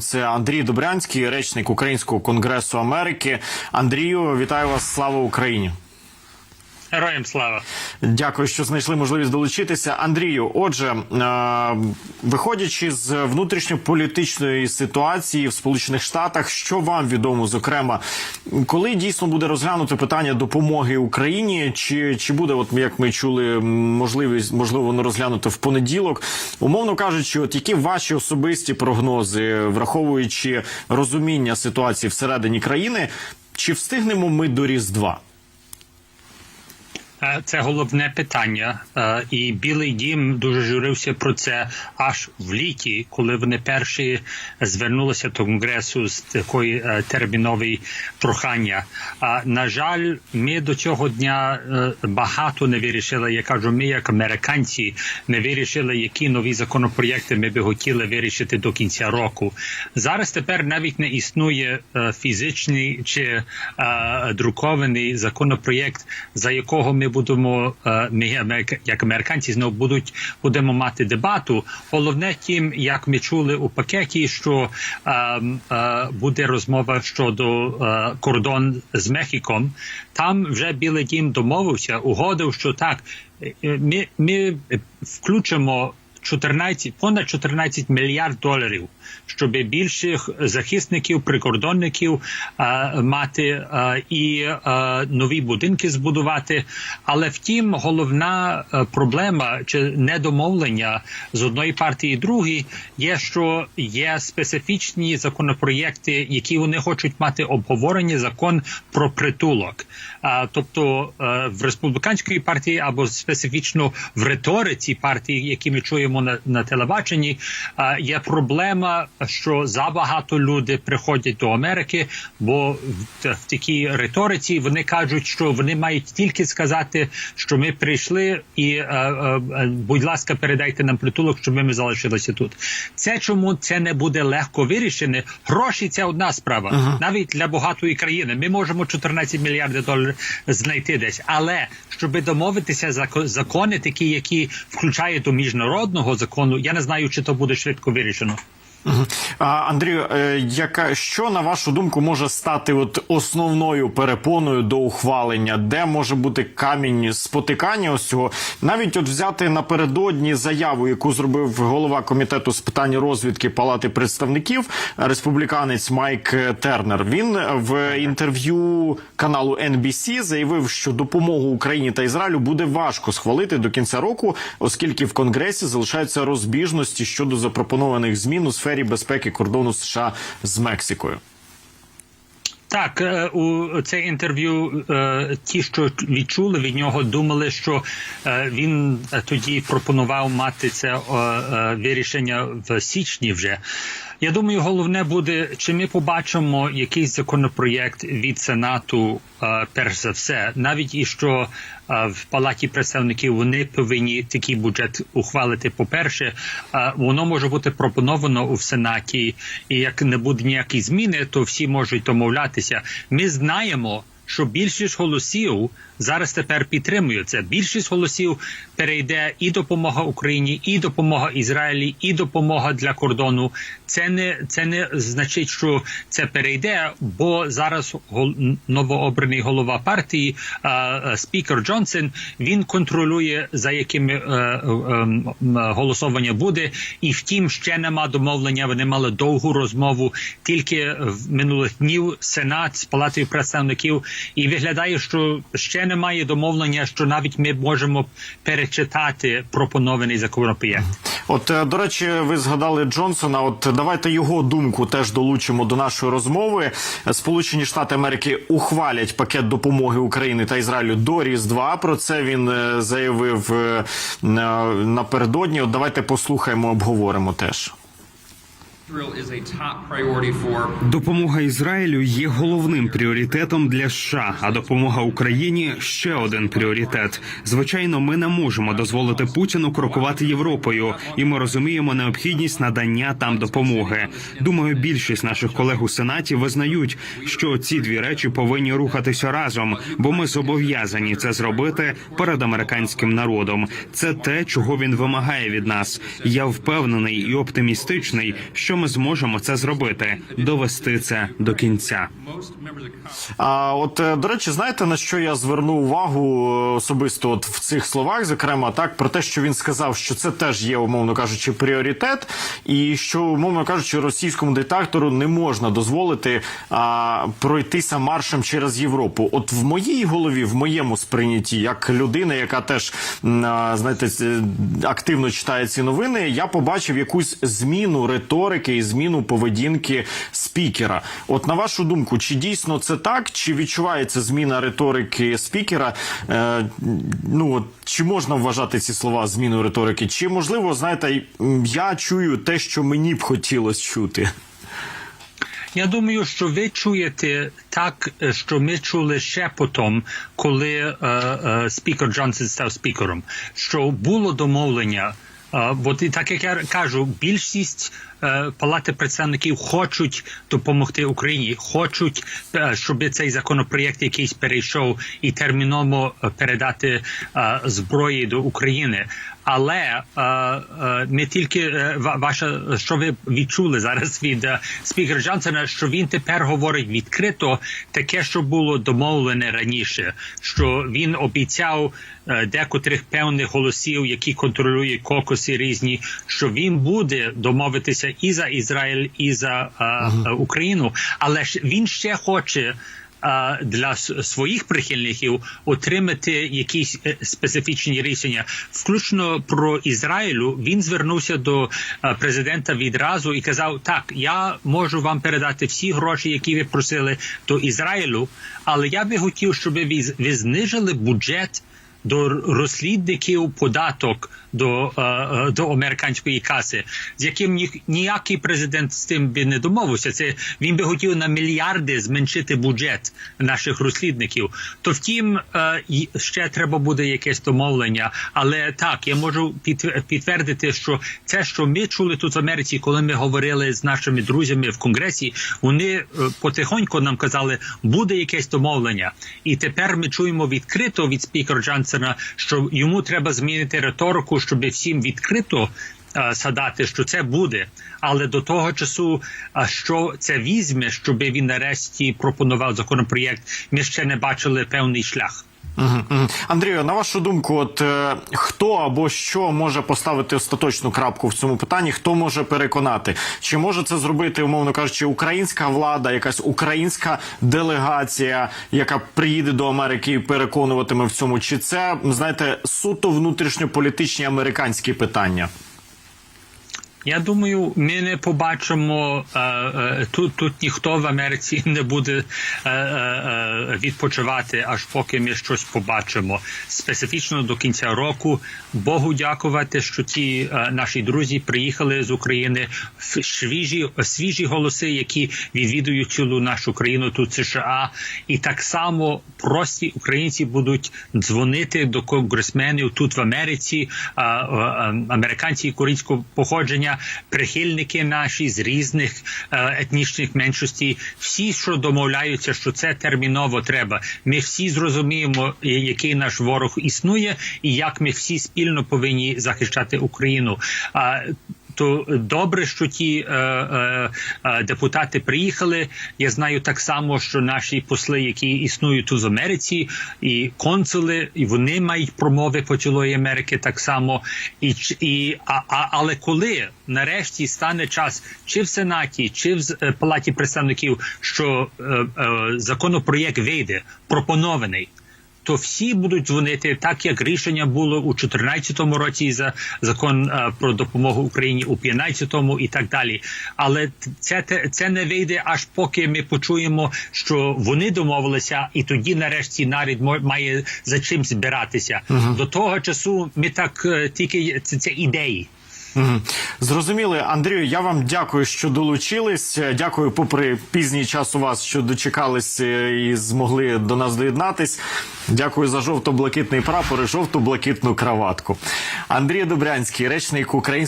Це Андрій Добрянський, речник Українського конгресу Америки. Андрію, вітаю вас! Слава Україні! Героям слава. Дякую, що знайшли можливість долучитися. Андрію, отже, е, виходячи з внутрішньополітичної ситуації в Сполучених Штатах, що вам відомо, зокрема, коли дійсно буде розглянуто питання допомоги Україні, чи, чи буде, от як ми чули, можливість можливо воно розглянуто в понеділок, умовно кажучи, от які ваші особисті прогнози, враховуючи розуміння ситуації всередині країни, чи встигнемо ми до Різдва? Е, Це головне питання, Е, і Білий Дім дуже журився про це аж в літі, коли вони перші звернулися до конгресу з такої е, термінової прохання. На жаль, ми до цього дня багато не вирішили. Я кажу, ми як американці не вирішили, які нові законопроєкти ми би хотіли вирішити до кінця року. Зараз тепер навіть не існує фізичний чи друкований законопроєкт, за якого ми будемо е, ми як американці знову будуть будемо мати дебату. Головне тім, як ми чули у пакеті, що е, е, буде розмова щодо кордон з Мехіком. Там вже Білий Дім домовився, угодив, що так ми, ми включимо 14, понад 14 мільярд доларів, щоб більших захисників, прикордонників е, мати е, і е, нові будинки збудувати. Але втім, головна проблема чи недомовлення з одної партії і другої є, що є специфічні законопроєкти, які вони хочуть мати обговорення закон про притулок. А, тобто е, в республіканської партії або специфічно в риториці партії, які ми чуємо на, на телебаченні, е, є проблема, що забагато люди приходять до Америки, бо в, в такій риториці вони кажуть, що вони мають тільки сказати, що ми прийшли, і е, е, е, будь ласка, передайте нам притулок, щоб ми залишилися тут. Це чому це не буде легко вирішене? Гроші це одна справа, навіть для багатої країни. Ми можемо 14 мільярдів доларів знайти десь, але щоб домовитися за закони, такі, які включають до міжнародного закону, я не знаю, чи то буде швидко вирішено. Андрію, е, яка що на вашу думку може стати от основною перепоною до ухвалення, де може бути камінь спотикання ось цього? Навіть от взяти напередодні заяву, яку зробив голова комітету з питань розвідки Палати представників, республіканець Майк Тернер. Він в інтерв'ю каналу NBC заявив, що допомогу Україні та Ізраїлю буде важко схвалити до кінця року, оскільки в Конгресі залишаються розбіжності щодо запропонованих змін у сфері безпеки кордону США з Мексикою. Так, е, у це інтерв'ю е, ті, що відчули від нього, думали, що е, він тоді пропонував мати це вирішення в січні вже. Я думаю, головне буде, чи ми побачимо якийсь законопроєкт від Сенату, е, перш за все, навіть і що е, в палаті представників вони повинні такий бюджет ухвалити. По перше, е, воно може бути пропоновано у Сенаті, і як не буде ніякі зміни, то всі можуть домовлятися. Ми знаємо. Що більшість голосів зараз тепер підтримує це. Більшість голосів перейде і допомога Україні, і допомога Ізраїлі, і допомога для кордону. Це не це не значить, що це перейде, бо зараз новообраний голова партії, е, е, спікер Джонсон, він контролює за якими е, е, е, голосування буде. І втім, ще нема домовлення. Вони мали довгу розмову тільки в минулих днів. Сенат з палатою представників, і виглядає, що ще немає домовлення, що навіть ми можемо перечитати пропонований законопроєкт. От е, до речі, ви згадали Джонсона. От давайте його думку теж долучимо до нашої розмови. Сполучені Штати Америки ухвалять пакет допомоги України та Ізраїлю до Різдва. Про це він е, заявив е, напередодні. От давайте послухаємо, обговоримо теж. Допомога Ізраїлю є головним пріоритетом для США, а допомога Україні ще один пріоритет. Звичайно, ми не можемо дозволити Путіну крокувати Європою, і ми розуміємо необхідність надання там допомоги. Думаю, більшість наших колег у сенаті визнають, що ці дві речі повинні рухатися разом, бо ми зобов'язані це зробити перед американським народом. Це те, чого він вимагає від нас. Я впевнений і оптимістичний, що ми ми зможемо це зробити, довести це до кінця. А от е, до речі, знаєте на що я звернув увагу е, особисто от в цих словах, зокрема, так про те, що він сказав, що це теж є, умовно кажучи, пріоритет, і що, умовно кажучи, російському диктатору не можна дозволити а, пройтися маршем через Європу. От в моїй голові, в моєму сприйнятті, як людина, яка теж а, знаєте, активно читає ці новини, я побачив якусь зміну риторики і зміну поведінки спікера. От на вашу думку, чи дійсно це так, чи відчувається зміна риторики спікера? Е, ну от чи можна вважати ці слова зміною риторики? Чи можливо, знаєте, я чую те, що мені б хотілося чути? Я думаю, що ви чуєте так, е, що ми чули ще потім, коли е, е, спікер Джонсон став спікером, що було домовлення. Е, ти, так як я кажу, більшість палати представників хочуть допомогти Україні, хочуть, е, щоб цей законопроєкт якийсь перейшов і терміново е, передати е, зброї до України. Але е, е, не тільки е, ва- ваша, що ви відчули зараз від е, спікера Джонсона, що він тепер говорить відкрито таке, що було домовлене раніше, що він обіцяв е, декотрих певних голосів, які контролюють кокоси різні, що він буде домовитися і за Ізраїль, і за е, е, Україну, але ж він ще хоче для своїх прихильників отримати якісь е, специфічні рішення, включно про Ізраїлю. Він звернувся до е, президента відразу і казав: так, я можу вам передати всі гроші, які ви просили до Ізраїлю, але я би хотів, щоб ви, ви знижили бюджет до розслідників податок до, е, е, до американської каси, з яким ні, ніякий президент з тим би не домовився. Це він би хотів на мільярди зменшити бюджет наших розслідників. То втім, е, ще треба буде якесь домовлення. Але так, я можу підтвер- підтвердити, що це, що ми чули тут в Америці, коли ми говорили з нашими друзями в конгресі, вони потихоньку нам казали, буде якесь домовлення. І тепер ми чуємо відкрито від спікера Джонсона, що йому треба змінити риторику, щоб всім відкрито. е, Згадати, що це буде, але до того часу, що це візьме, щоб він нарешті пропонував законопроєкт, ми ще не бачили певний шлях. Андрію, на вашу думку, от е, хто або що може поставити остаточну крапку в цьому питанні? Хто може переконати? Чи може це зробити, умовно кажучи, українська влада, якась українська делегація, яка приїде до Америки і переконуватиме в цьому? Чи це знаєте суто внутрішньополітичні американські питання? Я думаю, ми не побачимо е, е, тут. Тут ніхто в Америці не буде е, відпочивати, аж поки ми щось побачимо. Специфічно до кінця року. Богу дякувати, що е, наші друзі приїхали з України в свіжі свіжі голоси, які відвідують цілу нашу країну тут США, і так само прості українці будуть дзвонити до конгресменів тут в Америці, американці українського походження, прихильники наші з різних е, етнічних меншостей, всі, що домовляються, що це терміново треба. Ми всі зрозуміємо, е, який наш ворог існує, і як ми всі спільно повинні захищати Україну. То добре, що ті е, е, е, депутати приїхали. Я знаю так само, що наші посли, які існують тут в Америці, і консули, і вони мають промови по цілої Америки так само. І, і, а, а, але коли нарешті стане час, чи в Сенаті, чи в е, Палаті представників, що е, е, законопроєкт вийде, пропонований то всі будуть дзвонити, так як рішення було у 2014 році за закон е, про допомогу Україні у 2015 і так далі. Але це це не вийде аж поки ми почуємо, що вони домовилися, і тоді нарешті нарід має за чим збиратися. До того часу ми так е, тільки це, це ідеї. Мгм. Зрозуміли, Андрію. Я вам дякую, що долучились. Дякую, попри пізній час у вас, що дочекались е, і змогли до нас доєднатись. Дякую за жовто-блакитний прапор і жовто-блакитну краватку. Андрій Добрянський, речник українського.